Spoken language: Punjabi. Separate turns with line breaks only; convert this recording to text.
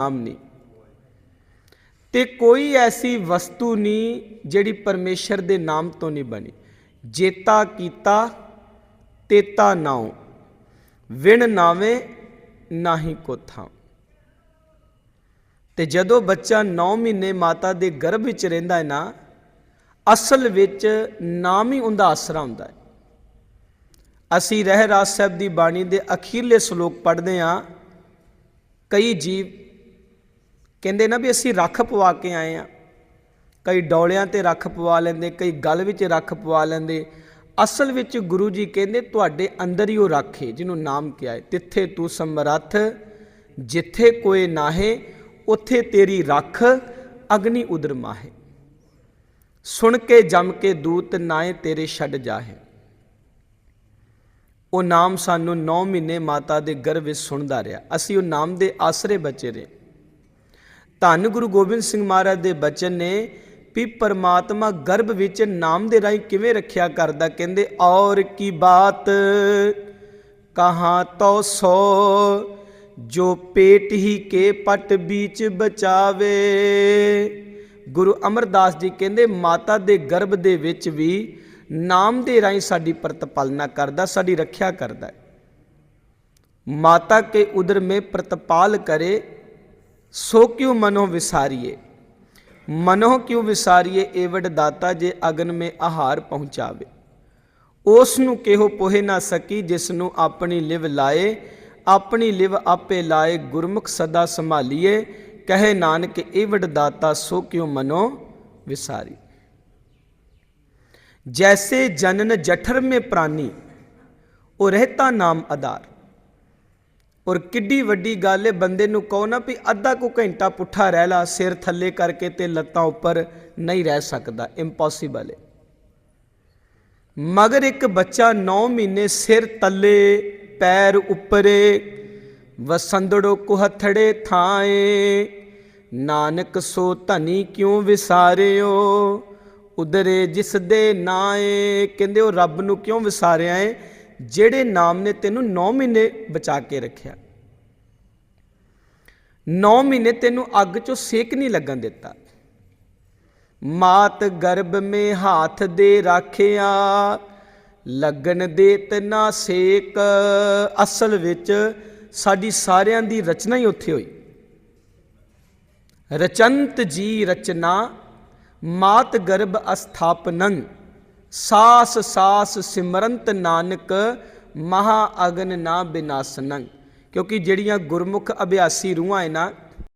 ਨਾਮ ਨਹੀਂ ਤੇ ਕੋਈ ਐਸੀ ਵਸਤੂ ਨਹੀਂ ਜਿਹੜੀ ਪਰਮੇਸ਼ਰ ਦੇ ਨਾਮ ਤੋਂ ਨਹੀਂ ਬਣੀ। ਜੇਤਾ ਕੀਤਾ, ਤੇਤਾ ਨਾਉ। ਵਿਣ ਨਾਵੇਂ ਨਾਹੀ ਕੋ ਤੇ ਜਦੋਂ ਬੱਚਾ 9 ਮਹੀਨੇ ਮਾਤਾ ਦੇ ਗਰਭ ਵਿੱਚ ਰਹਿੰਦਾ ਹੈ ਨਾ, ਅਸਲ ਵਿੱਚ ਨਾਮ ਹੀ ਉਹਦਾ ਆਸਰਾ ਹੁੰਦਾ ਹੈ। ਅਸੀਂ ਰਹਿ ਰਾਜ ਸਾਹਿਬ ਦੀ ਬਾਣੀ ਦੇ ਅਖੀਰਲੇ ਸ਼ਲੋਕ ਪੜ੍ਹਦੇ ਹਾਂ, ਕਈ ਜੀਵ ਕਹਿੰਦੇ ਨਾ ਵੀ ਅਸੀਂ ਰੱਖ ਪਵਾ ਕੇ ਆਏ ਆ ਕਈ ਡੌਲਿਆਂ ਤੇ ਰੱਖ ਪਵਾ ਲੈਂਦੇ, ਕਈ ਗਲ ਵਿੱਚ ਰੱਖ ਪਵਾ ਲੈਂਦੇ। ਅਸਲ ਵਿੱਚ ਗੁਰੂ ਜੀ ਕਹਿੰਦੇ, ਤੁਹਾਡੇ ਅੰਦਰ ਹੀ ਉਹ ਰੱਖ ਹੈ ਜਿਹਨੂੰ ਨਾਮ ਕਿਹਾ ਹੈ। ਤਿੱਥੇ ਤੂੰ ਸਮਰੱਥ, ਜਿੱਥੇ ਕੋਈ ਨਾਹੇ, ਉੱਥੇ ਤੇਰੀ ਰੱਖ, ਅਗਨੀ ਉਦਰ ਮਾਹੇ। ਸੁਣ ਕੇ ਜਮ ਕੇ ਦੂਤ ਨਾਏ ਤੇਰੇ ਛੱਡ ਜਾਹੇ। ਉਹ ਨਾਮ ਸਾਨੂੰ 9 ਮਹੀਨੇ ਮਾਤਾ ਦੇ ਗਰਭ ਵਿੱਚ ਸੁਣਦਾ ਰਿਹਾ। ਅਸੀਂ ਉਹ ਨਾਮ ਦੇ ਆਸਰੇ ਬਚੇ ਰਹੇ। ਧੰਨ ਗੁਰੂ ਗੋਬਿੰਦ ਸਿੰਘ ਮਹਾਰਾਜ ਦੇ ਬਚਨ ਨੇ ਵੀ ਪਰਮਾਤਮਾ ਗਰਭ ਵਿੱਚ ਨਾਮ ਦੇ ਰਾਹੀਂ ਕਿਵੇਂ ਰੱਖਿਆ ਕਰਦਾ, ਕਹਿੰਦੇ, ਔਰ ਕੀ ਬਾਤ ਕਹਾ ਤੋ ਸੋ, ਜੋ ਪੇਟ ਹੀ ਕੇ ਪਟ ਵਿੱਚ ਬਚਾਵੇ। ਗੁਰੂ ਅਮਰਦਾਸ ਜੀ ਕਹਿੰਦੇ, ਮਾਤਾ ਦੇ ਗਰਭ ਦੇ ਵਿੱਚ ਵੀ ਨਾਮ ਦੇ ਰਾਹੀਂ ਸਾਡੀ ਪ੍ਰਤਪਾਲਨਾ ਕਰਦਾ, ਸਾਡੀ ਰੱਖਿਆ ਕਰਦਾ। ਮਾਤਾ ਕੇ ਉਦਰ ਮੇ ਪ੍ਰਤਪਾਲ ਕਰੇ ਸੋ ਕਿਉ ਮਨੋ ਵਿਸਾਰੀਏ? ਮਨੋ ਕਿਉ ਵਿਸਾਰੀਏ ਏਵਡ ਦਾਤਾ ਜੇ ਅਗਨ ਮੇ ਆਹਾਰ ਪਹੁੰਚਾਵੇ? ਉਸ ਨੂੰ ਕਿਹੋ ਪੋਹੇ ਨਾ ਸਕੀ ਜਿਸ ਨੂੰ ਆਪਣੀ ਲਿਵ ਲਾਏ, ਆਪਣੀ ਲਿਵ ਆਪੇ ਲਾਏ ਗੁਰਮੁਖ ਸਦਾ ਸੰਭਾਲੀਏ। ਕਹੇ ਨਾਨਕ ਏਵਡ ਦਾਤਾ ਸੋ ਕਿਉ ਮਨੋ ਵਿਸਾਰੀ? ਜੈਸੇ ਜਨਨ ਜਠਰ ਮੇ ਪ੍ਰਾਨੀ, ਉਹ ਰਹਿਤਾ ਨਾਮ ਆਧਾਰ। ਔਰ ਕਿੱਡੀ ਵੱਡੀ ਗੱਲ ਹੈ ਬੰਦੇ ਨੂੰ ਕਹੋ ਨਾ ਵੀ ਅੱਧਾ ਕੁ ਘੰਟਾ ਪੁੱਠਾ ਰਹਿ ਲਾ, ਸਿਰ ਥੱਲੇ ਕਰਕੇ ਤੇ ਲੱਤਾਂ ਉੱਪਰ ਨਹੀਂ ਰਹਿ ਸਕਦਾ ਇੰਪੋਸੀਬਲ ਹੈ ਮਗਰ ਇੱਕ ਬੱਚਾ 9 ਮਹੀਨੇ ਸਿਰ ਤੱਲੇ ਪੈਰ ਉੱਪਰੇ, ਵਸੰਦੜੋ ਕੁਹਥੜੇ ਥਾਏ, ਨਾਨਕ ਸੋ ਧਨੀ ਕਿਉ ਵਿਸਾਰਿਓ ਉਦਰੇ ਜਿਸ ਦੇ ਨਾਏ ਕਹਿੰਦੇ ਉਹ ਰੱਬ ਨੂੰ ਕਿਉਂ ਵਿਸਾਰਿਆ ਏ? ਜਿਹੜੇ ਨਾਮ ਨੇ ਤੈਨੂੰ 9 ਮਹੀਨੇ ਬਚਾ ਕੇ ਰੱਖਿਆ। 9 ਮਹੀਨੇ ਤੈਨੂੰ ਅੱਗ ਚੋਂ ਸੇਕ ਨਹੀਂ ਲੱਗਣ ਦਿੱਤਾ। ਮਾਤ ਗਰਭ ਮੇ ਹਾਥ ਦੇ ਰਾਖਿਆ ਲੱਗਣ ਦੇ ਤਨਾ ਸੇਕ। ਅਸਲ ਵਿੱਚ ਸਾਡੀ ਸਾਰਿਆਂ ਦੀ ਰਚਨਾ ਹੀ ਉੱਥੇ ਹੋਈ। ਰਚੰਤ ਜੀ ਰਚਨਾ, ਮਾਤ ਗਰਭ ਅਸਥਾਪਨੰ। ਸਾਸ ਸਾਸ ਸਿਮਰੰਤ ਨਾਨਕ ਮਹਾ ਅਗਨ ਨਾ ਬਿਨਾਸਨੰ। ਕਿਉਂਕਿ ਜਿਹੜੀਆਂ ਗੁਰਮੁਖ ਅਭਿਆਸੀ ਰੂਹਾਂ ਹੈ ਨਾ